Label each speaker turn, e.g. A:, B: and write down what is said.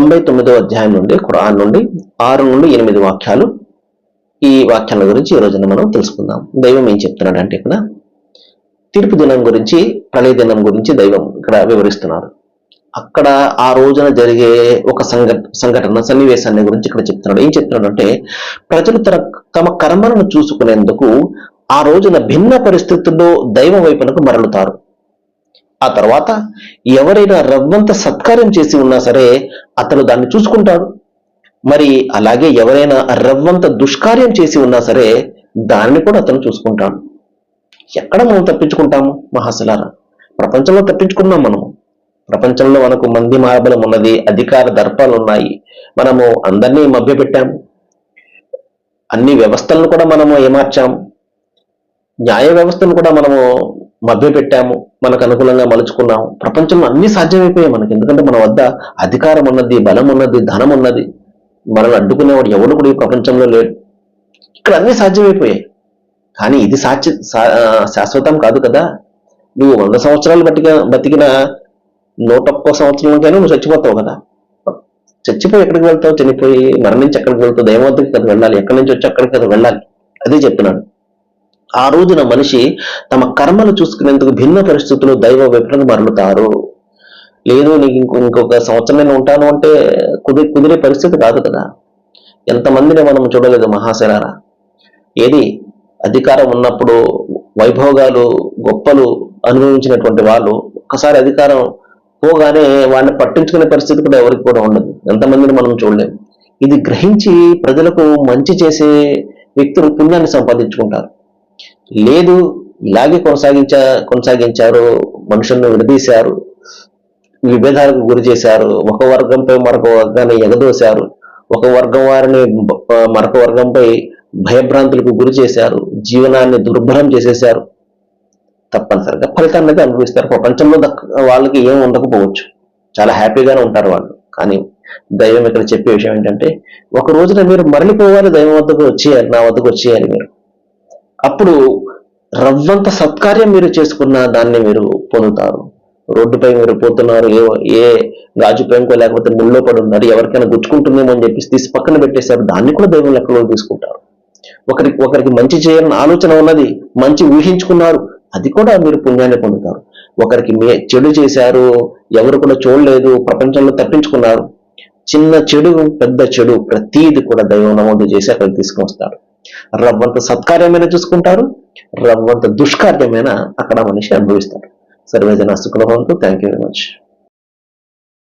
A: తొంభై తొమ్మిదో అధ్యాయం నుండి ఖురాన్ నుండి ఆరు నుండి ఎనిమిది వాక్యాలు ఈ వాక్యాల గురించి ఈ రోజున మనం తెలుసుకుందాం. దైవం ఏం చెప్తున్నాడంటే ఇక్కడ తీర్పు దినం గురించి ప్రళయ దినం గురించి దైవం ఇక్కడ వివరిస్తున్నారు. అక్కడ ఆ రోజున జరిగే ఒక సంఘట సంఘటన సన్నివేశాన్ని గురించి ఇక్కడ చెప్తున్నాడు. ఏం చెప్తున్నాడు అంటే ప్రజలు తన తమ కర్మలను చూసుకునేందుకు ఆ రోజున భిన్న పరిస్థితుల్లో దైవం వైపునకు మరలుతారు. ఆ తర్వాత ఎవరైనా రవ్వంత సత్కార్యం చేసి ఉన్నా సరే అతను దాన్ని చూసుకుంటాడు. మరి అలాగే ఎవరైనా రవ్వంత దుష్కార్యం చేసి ఉన్నా సరే దానిని కూడా అతను చూసుకుంటాడు. ఎక్కడ మనం తప్పించుకుంటాము మహాశిలారా ప్రపంచంలో తప్పించుకున్నాం మనము. ప్రపంచంలో మనకు మంది మార్బలం ఉన్నది అధికార దర్పాలు ఉన్నాయి. మనము అందరినీ మభ్యపెట్టాము అన్ని వ్యవస్థలను కూడా మనము ఏమార్చాము న్యాయ వ్యవస్థను కూడా మనము మభ్యపెట్టాము. మనకు అనుకూలంగా మలుచుకున్నాం. ప్రపంచంలో అన్ని సాధ్యమైపోయాయి మనకి. ఎందుకంటే మన వద్ద అధికారం ఉన్నది బలం ఉన్నది ధనం ఉన్నది. మనల్ని అడ్డుకునేవాడు ఎవడు కూడా ఈ ప్రపంచంలో లేడు. ఇక్కడ అన్ని సాధ్యమైపోయాయి. కానీ ఇది సాధ్య శాశ్వతం కాదు కదా. నువ్వు వంద సంవత్సరాలు బతిక బతికిన నూట ఒక్క సంవత్సరంకైనా నువ్వు చచ్చిపోతావు కదా. చచ్చిపోయి ఎక్కడికి వెళ్తావు? చనిపోయి మరణించి ఎక్కడికి వెళ్తావు? దైవవంతుడికి కదా వెళ్ళాలి. ఎక్కడి నుంచి వచ్చి అక్కడికి కదా వెళ్ళాలి? అదే చెప్తున్నాడు. ఆ రోజున మనిషి తమ కర్మలు చూసుకునేందుకు భిన్న పరిస్థితులు దైవ వైపులకు మరలుతారు. లేదు నీకు ఇంకొక సంవత్సరం నేను ఉంటాను అంటే కుదిరి కుదిరే పరిస్థితి కాదు కదా. ఎంతమందిని మనం చూడలేదు మహాశరారా. ఏది? అధికారం ఉన్నప్పుడు వైభోగాలు గొప్పలు అనుభవించినటువంటి వాళ్ళు ఒక్కసారి అధికారం పోగానే వాడిని పట్టించుకునే పరిస్థితి కూడా ఎవరికి కూడా ఉండదు. ఎంతమందిని మనం చూడలేము. ఇది గ్రహించి ప్రజలకు మంచి చేసే వ్యక్తులు పుణ్యాన్ని సంపాదించుకుంటారు. లేదు ఇలాగే కొనసాగించా కొనసాగించారు మనుషులను విడదీశారు విభేదాలకు గురి చేశారు ఒక వర్గంపై మరొక వర్గాన్ని ఎగదోశారు ఒక వర్గం వారిని మరొక వర్గంపై భయభ్రాంతులకు గురి చేశారు జీవనాన్ని దుర్భరం చేసేశారు. తప్పనిసరిగా ఫలితాన్ని అయితే అనుభవిస్తారు. ప్రపంచంలో వాళ్ళకి ఏం ఉండకపోవచ్చు. చాలా హ్యాపీగానే ఉంటారు వాళ్ళు. కానీ దైవం ఇక్కడ చెప్పే విషయం ఏంటంటే ఒక రోజున మీరు మరలిపోవాలి దైవం వద్దకు వచ్చేయాలి నా వద్దకు వచ్చేయాలి మీరు. అప్పుడు రవ్వంత సత్కార్యం మీరు చేసుకున్న దాన్ని మీరు పొందుతారు. రోడ్డుపై మీరు పోతున్నారు ఏ ఏ గాజు పెంకో లేకపోతే ముళ్ళో పడి ఉన్నారు ఎవరికైనా గుచ్చుకుంటుందేమో అని చెప్పేసి తీసి పక్కన పెట్టేశారు. దాన్ని కూడా దైవం లెక్కలో తీసుకుంటారు. ఒకరికి ఒకరికి మంచి చేయాలని ఆలోచన ఉన్నది మంచి ఊహించుకున్నారు అది కూడా మీరు పుణ్యాన్ని పొందుతారు. ఒకరికి మే చెడు చేశారు ఎవరు కూడా చూడలేదు ప్రపంచంలో తప్పించుకున్నారు చిన్న చెడు పెద్ద చెడు ప్రతీది కూడా దైవం నమోదు చేసి అక్కడికి తీసుకుని వస్తారు రవ్వంత సత్కార్యమైన చూసుకుంటారు రవ్వంత దుష్కార్యమైన అక్కడ మనిషి అనుభవిస్తాడు. సర్వేజన సుఖభవంతు థ్యాంక్ యూ వెరీ మచ్